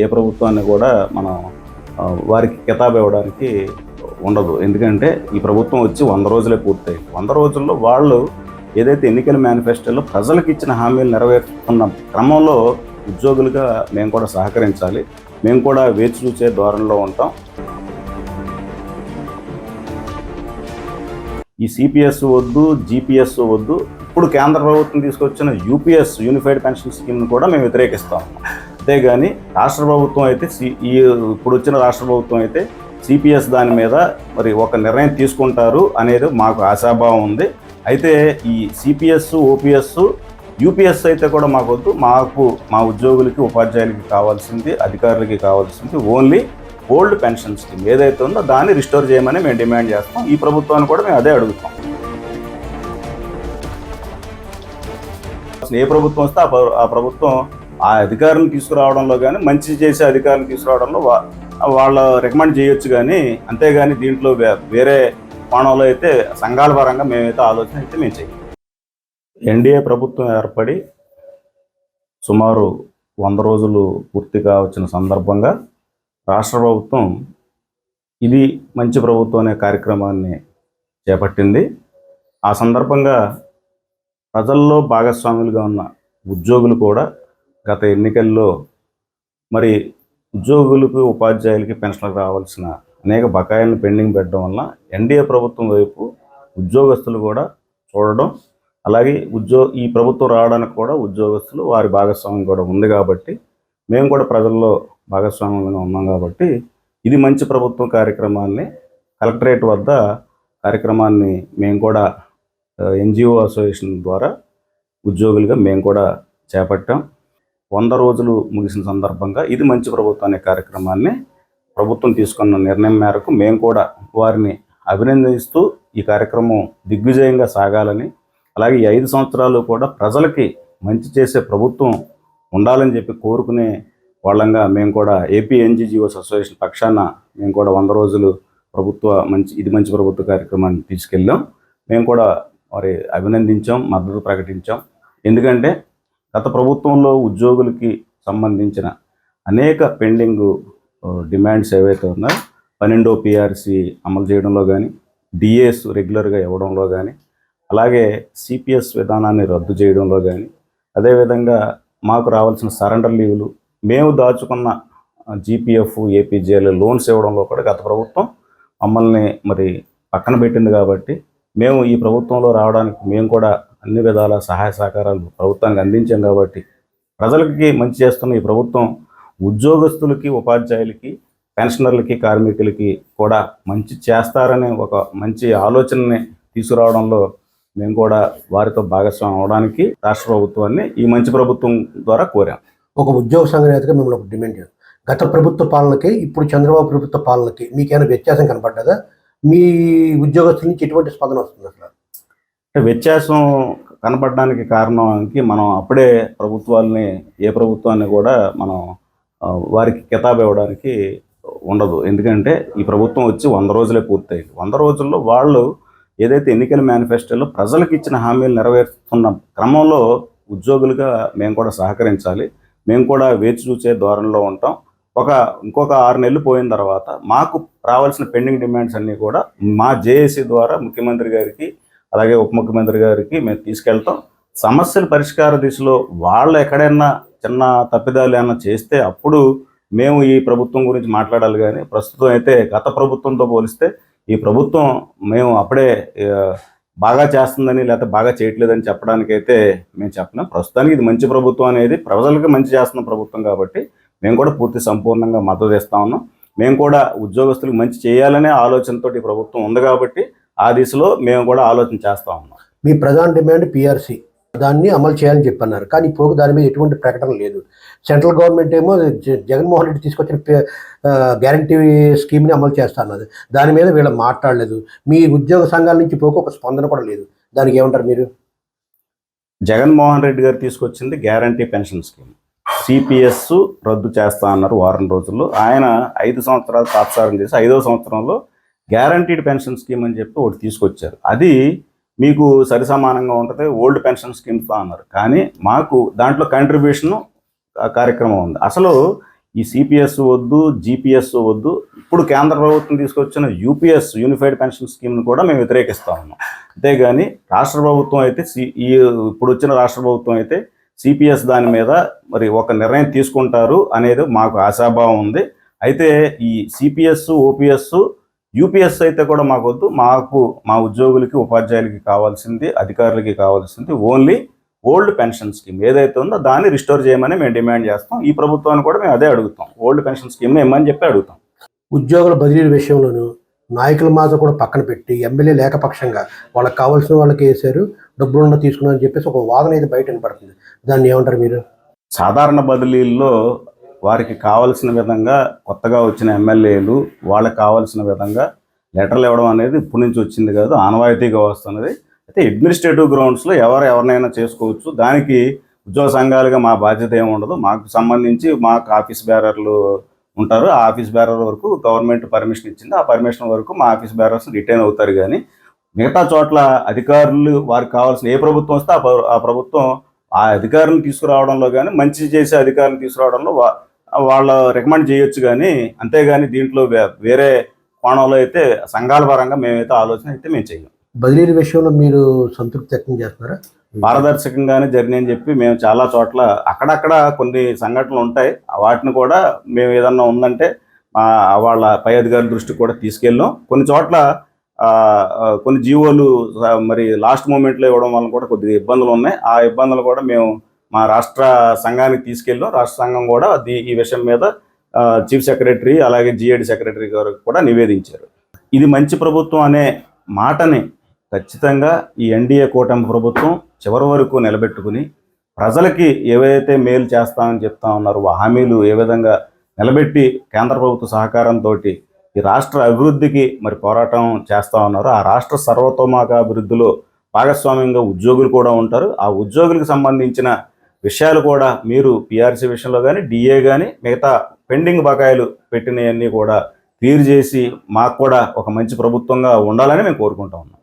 ఏ ప్రభుత్వాన్ని కూడా మనం వారికి కితాబు ఇవ్వడానికి ఉండదు. ఎందుకంటే ఈ ప్రభుత్వం వచ్చి వంద రోజులే పూర్తయి వంద రోజుల్లో వాళ్ళు ఏదైతే ఎన్నికల మేనిఫెస్టోలో ప్రజలకు ఇచ్చిన హామీలు నెరవేర్చుకున్న క్రమంలో ఉద్యోగులుగా మేము కూడా సహకరించాలి. మేము కూడా వేచి చూసే ధోరణిలో ఉంటాం. ఈ సిపిఎస్ వద్దు జిపిఎస్ వద్దు ఇప్పుడు కేంద్ర ప్రభుత్వం తీసుకొచ్చిన యూపీఎస్ యూనిఫైడ్ పెన్షన్ స్కీమ్ను కూడా మేము వ్యతిరేకిస్తాం. అంతేగాని రాష్ట్ర ప్రభుత్వం అయితే సి ఈ ఇప్పుడు వచ్చిన రాష్ట్ర ప్రభుత్వం అయితే సిపిఎస్ దాని మీద మరి ఒక నిర్ణయం తీసుకుంటారు అనేది మాకు ఆశాభావం ఉంది. అయితే ఈ సిపిఎస్ ఓపీఎస్ యూపీఎస్ అయితే కూడా మాకు వద్దు మాకు మా ఉద్యోగులకి ఉపాధ్యాయులకి కావాల్సింది అధికారులకి కావాల్సింది ఓన్లీ ఓల్డ్ పెన్షన్ స్కీమ్. ఏదైతే ఉందో దాన్ని రిస్టోర్ చేయమని మేము డిమాండ్ చేస్తాం. ఈ ప్రభుత్వాన్ని కూడా మేము అదే అడుగుతాం. అసలు ఏ ప్రభుత్వం వస్తే ఆ ఆ ప్రభుత్వం ఆ అధికారులను తీసుకురావడంలో కానీ మంచి చేసే అధికారులను తీసుకురావడంలో వా- వాళ్ళ రికమెండ్ చేయొచ్చు కానీ అంతేగాని దీంట్లో వే- వేరే కోణంలో అయితే సంఘాల పరంగా మేమైతే ఆలోచన అయితే మేము చేయం ఎన్డీఏ ప్రభుత్వం ఏర్పడి సుమారు వంద రోజులు పూర్తిగా వచ్చిన సందర్భంగా రాష్ట్ర ప్రభుత్వం ఇది మంచి ప్రభుత్వం అనే కార్యక్రమాన్ని చేపట్టింది. ఆ సందర్భంగా ప్రజల్లో భాగస్వాములుగా ఉన్న ఉద్యోగులు కూడా గత ఎన్నికల్లో మరి ఉద్యోగులకు ఉపాధ్యాయులకి పెన్షన్లకు రావాల్సిన అనేక బకాయిలను పెండింగ్ పెట్టడం వల్ల ఎన్డీఏ ప్రభుత్వం వైపు ఉద్యోగస్తులు కూడా చూడడం అలాగే ఉద్యో ఈ ప్రభుత్వం రావడానికి కూడా ఉద్యోగస్తులు వారి భాగస్వామ్యం కూడా ఉంది కాబట్టి మేము కూడా ప్రజల్లో భాగస్వామ్యంగా ఉన్నాం కాబట్టి ఇది మంచి ప్రభుత్వం కార్యక్రమాన్ని కలెక్టరేట్ వద్ద కార్యక్రమాన్ని మేము కూడా ఎన్జిఓ అసోసియేషన్ ద్వారా ఉద్యోగులుగా మేము కూడా చేపట్టాం. వంద రోజులు ముగిసిన సందర్భంగా ఇది మంచి ప్రభుత్వం అనే కార్యక్రమాన్ని ప్రభుత్వం తీసుకున్న నిర్ణయం మేరకు మేము కూడా వారిని అభినందిస్తూ ఈ కార్యక్రమం దిగ్విజయంగా సాగాలని అలాగే ఈ ఐదు సంవత్సరాలు కూడా ప్రజలకి మంచి చేసే ప్రభుత్వం ఉండాలని చెప్పి కోరుకునే వాళ్ళంగా మేము కూడా ఏపీ ఎన్జిజిఓస్ అసోసియేషన్ పక్షాన మేము కూడా వంద రోజులు ప్రభుత్వ మంచి ఇది మంచి ప్రభుత్వ కార్యక్రమాన్ని తీసుకెళ్ళాం. మేము కూడా మరి అభినందించాం మద్దతు ప్రకటించాం. ఎందుకంటే గత ప్రభుత్వంలో ఉద్యోగులకి సంబంధించిన అనేక పెండింగ్ డిమాండ్స్ ఏవైతే ఉన్నాయో పన్నెండో పిఆర్సి అమలు చేయడంలో కానీ డిఏస్ రెగ్యులర్గా ఇవ్వడంలో కానీ అలాగే సిపిఎస్ విధానాన్ని రద్దు చేయడంలో కానీ అదేవిధంగా మాకు రావాల్సిన సరెండర్ లీవులు మేము దాచుకున్న జీపీఎఫ్ ఏపీజేఎల్ లోన్స్ ఇవ్వడంలో కూడా గత ప్రభుత్వం మమ్మల్ని మరి పక్కన పెట్టింది కాబట్టి మేము ఈ ప్రభుత్వంలో రావడానికి మేము కూడా అన్ని విధాల సహాయ సహకారాలు ప్రభుత్వానికి అందించాం కాబట్టి ప్రజలకి మంచి చేస్తున్న ఈ ప్రభుత్వం ఉద్యోగస్తులకి ఉపాధ్యాయులకి పెన్షనర్లకి కార్మికులకి కూడా మంచి చేస్తారనే ఒక మంచి ఆలోచనని తీసుకురావడంలో మేము కూడా వారితో భాగస్వామ్యం అవడానికి రాష్ట్ర ప్రభుత్వాన్ని ఈ మంచి ప్రభుత్వం ద్వారా కోరాం. ఒక ఉద్యోగ సంఘ నేతగా మిమ్మల్ని ఒక డిమాండ్ చేయాలి. గత ప్రభుత్వ పాలనకి ఇప్పుడు చంద్రబాబు ప్రభుత్వ పాలనకి మీకేమైనా వ్యత్యాసం కనపడ్డదా? మీ ఉద్యోగస్తుల నుంచి ఎటువంటి స్పందన వస్తుంది అసలు? అంటే వ్యత్యాసం కనపడడానికి కారణానికి మనం అప్పుడే ప్రభుత్వాలని ఏ ప్రభుత్వాన్ని కూడా మనం వారికి కితాబు ఇవ్వడానికి ఉండదు. ఎందుకంటే ఈ ప్రభుత్వం వచ్చి వంద రోజులే పూర్తయింది. వంద రోజుల్లో వాళ్ళు ఏదైతే ఎన్నికల మేనిఫెస్టోలో ప్రజలకు ఇచ్చిన హామీలు నెరవేరుస్తున్న క్రమంలో ఉద్యోగులుగా మేము కూడా సహకరించాలి. మేము కూడా వేచి చూసే ధోరణిలో ఉంటాం. ఒక ఇంకొక ఆరు నెలలు పోయిన తర్వాత మాకు రావాల్సిన పెండింగ్ డిమాండ్స్ అన్నీ కూడా మా జేఏసీ ద్వారా ముఖ్యమంత్రి గారికి అలాగే ఉప ముఖ్యమంత్రి గారికి మేము తీసుకెళ్తాం. సమస్యల పరిష్కార దిశలో వాళ్ళు ఎక్కడైనా చిన్న తప్పిదాలు ఏమైనా చేస్తే అప్పుడు మేము ఈ ప్రభుత్వం గురించి మాట్లాడాలి కానీ ప్రస్తుతం అయితే గత ప్రభుత్వంతో పోలిస్తే ఈ ప్రభుత్వం మేము అప్పుడే బాగా చేస్తుందని లేకపోతే బాగా చేయట్లేదని చెప్పడానికైతే మేము చెప్పలేం. ప్రస్తుతానికి ఇది మంచి ప్రభుత్వం అనేది ప్రజలకు మంచి చేస్తున్న ప్రభుత్వం కాబట్టి మేము కూడా పూర్తి సంపూర్ణంగా మద్దతు ఇస్తా ఉన్నాం. మేము కూడా ఉద్యోగస్తులకు మంచి చేయాలనే ఆలోచనతో ఈ ప్రభుత్వం ఉంది కాబట్టి ఆ దిశలో మేము కూడా ఆలోచన చేస్తా ఉన్నాం. మీ ప్రధాన డిమాండ్ పిఆర్సీ దాన్ని అమలు చేయాలని చెప్పన్నారు. కానీ ఇప్పుడు దాని మీద ఎటువంటి ప్రకటన లేదు. సెంట్రల్ గవర్నమెంట్ ఏమో జగన్మోహన్ రెడ్డి తీసుకొచ్చిన గ్యారంటీ స్కీమ్ని అమలు చేస్తా అన్నది దాని మీద వీళ్ళు మాట్లాడలేదు. మీ ఉద్యోగ సంఘాల నుంచి పోక ఒక స్పందన కూడా లేదు. దానికి ఏమంటారు మీరు? జగన్మోహన్ రెడ్డి గారు తీసుకొచ్చింది గ్యారంటీ పెన్షన్ స్కీమ్. సిపిఎస్ రద్దు చేస్తా అన్నారు వారం రోజుల్లో. ఆయన ఐదు సంవత్సరాలు తాత్సారం చేసి ఐదో సంవత్సరంలో గ్యారంటీడ్ పెన్షన్ స్కీమ్ అని చెప్పి ఒకటి తీసుకొచ్చారు. అది మీకు సరి సమానంగా ఉంటుంది ఓల్డ్ పెన్షన్ స్కీమ్తో అన్నారు. కానీ మాకు దాంట్లో కంట్రిబ్యూషన్ కార్యక్రమం ఉంది. అసలు ఈ సిపిఎస్ వద్దు జిపిఎస్ వద్దు ఇప్పుడు కేంద్ర ప్రభుత్వం తీసుకొచ్చిన యూపీఎస్ యూనిఫైడ్ పెన్షన్ స్కీమ్ను కూడా మేము వ్యతిరేకిస్తా ఉన్నాం. అంతేగాని రాష్ట్ర ప్రభుత్వం అయితే సి ఈ ఇప్పుడు వచ్చిన రాష్ట్ర ప్రభుత్వం అయితే సిపిఎస్ దాని మీద మరి ఒక నిర్ణయం తీసుకుంటారు అనేది మాకు ఆశాభావం ఉంది. అయితే ఈ సిపిఎస్ ఓపీఎస్ యూపీఎస్ అయితే కూడా మాకు వద్దు మాకు మా ఉద్యోగులకి ఉపాధ్యాయులకి కావాల్సింది అధికారులకి కావాల్సింది ఓన్లీ ఓల్డ్ పెన్షన్ స్కీమ్. ఏదైతే ఉందో దాన్ని రిస్టోర్ చేయమని మేము డిమాండ్ చేస్తాం. ఈ ప్రభుత్వాన్ని కూడా మేము అదే అడుగుతాం. ఓల్డ్ పెన్షన్ స్కీమ్ ఇమ్మని చెప్పి అడుగుతాం. ఉద్యోగుల బదిలీల విషయంలోనూ నాయకుల మాట కూడా పక్కన పెట్టి ఎమ్మెల్యే లేకపక్షంగా వాళ్ళకి కావాల్సిన వాళ్ళకి వేశారు డబ్బులున్న తీసుకున్నారని చెప్పేసి ఒక వాదన అయితే బయట వినపడుతుంది. దాన్ని ఏమంటారు మీరు? సాధారణ బదిలీల్లో వారికి కావలసిన విధంగా కొత్తగా వచ్చిన ఎమ్మెల్యేలు వాళ్ళకి కావాల్సిన విధంగా లెటర్లు ఇవ్వడం అనేది ఇప్పటి నుంచి వచ్చింది కాదు ఆనవాయితీగా వస్తున్నది. అయితే అడ్మినిస్ట్రేటివ్ గ్రౌండ్స్లో ఎవరు ఎవరినైనా చేసుకోవచ్చు. దానికి ఉద్యోగ సంఘాలుగా మా బాధ్యత ఏమి ఉండదు. మాకు సంబంధించి మాకు ఆఫీస్ బేరర్లు ఉంటారు. ఆ ఆఫీస్ బేరర్ వరకు గవర్నమెంట్ పర్మిషన్ ఇచ్చింది. ఆ పర్మిషన్ వరకు మా ఆఫీస్ బేరర్స్ రిటైన్ అవుతారు కానీ మిగతా చోట్ల అధికారులు వారికి కావాల్సిన ఏ ప్రభుత్వం వస్తే ఆ ఆ ప్రభుత్వం ఆ అధికారులను తీసుకురావడంలో కానీ మంచి చేసే అధికారులను తీసుకురావడంలో వాళ్ళ రికమెండ్ చేయొచ్చు కానీ అంతేగాని దీంట్లో వేరే కోణంలో అయితే సంఘాల పరంగా మేమైతే ఆలోచన అయితే మేము చెయ్యం. బదిలీల విషయంలో మీరు సంతృప్తి వ్యక్తం చేస్తున్నారా? పారదర్శకంగానే జర్నీ అని చెప్పి మేము చాలా చోట్ల అక్కడక్కడ కొన్ని సంఘటనలు ఉంటాయి. వాటిని కూడా మేము ఏదన్నా ఉందంటే వాళ్ళ పై అధికారుల దృష్టికి కూడా తీసుకెళ్ళాం. కొన్ని చోట్ల కొన్ని జీవోలు మరి లాస్ట్ మూమెంట్లో ఇవ్వడం వల్ల కూడా కొద్దిగా ఇబ్బందులు ఉన్నాయి. ఆ ఇబ్బందులు కూడా మేము మా రాష్ట్ర సంఘానికి తీసుకెళ్ళాం రాష్ట్ర సంఘం కూడా దీ- ఈ విషయం మీద చీఫ్ సెక్రటరీ అలాగే జిఏడి సెక్రటరీ గారు కూడా నివేదించారు. ఇది మంచి ప్రభుత్వం అనే మాటని ఖచ్చితంగా ఈ ఎన్డీఏ కూటమి ప్రభుత్వం చివరి వరకు నిలబెట్టుకుని ప్రజలకి ఏవైతే మేలు చేస్తామని చెప్తా ఉన్నారు హామీలు ఏ విధంగా నిలబెట్టి కేంద్ర ప్రభుత్వ సహకారంతో ఈ రాష్ట్ర అభివృద్ధికి మరి పోరాటం చేస్తా ఉన్నారు ఆ రాష్ట్ర సర్వతోముఖాభివృద్ధిలో భాగస్వామ్యంగా ఉద్యోగులు కూడా ఉంటారు. ఆ ఉద్యోగులకు సంబంధించిన విషయాలు కూడా మీరు పిఆర్సీ విషయంలో కానీ డిఏ కానీ మిగతా పెండింగ్ బకాయిలు పెట్టినవన్నీ కూడా క్లియర్ చేసి మాకు కూడా ఒక మంచి ప్రభుత్వంగా ఉండాలని మేము కోరుకుంటా ఉన్నాం.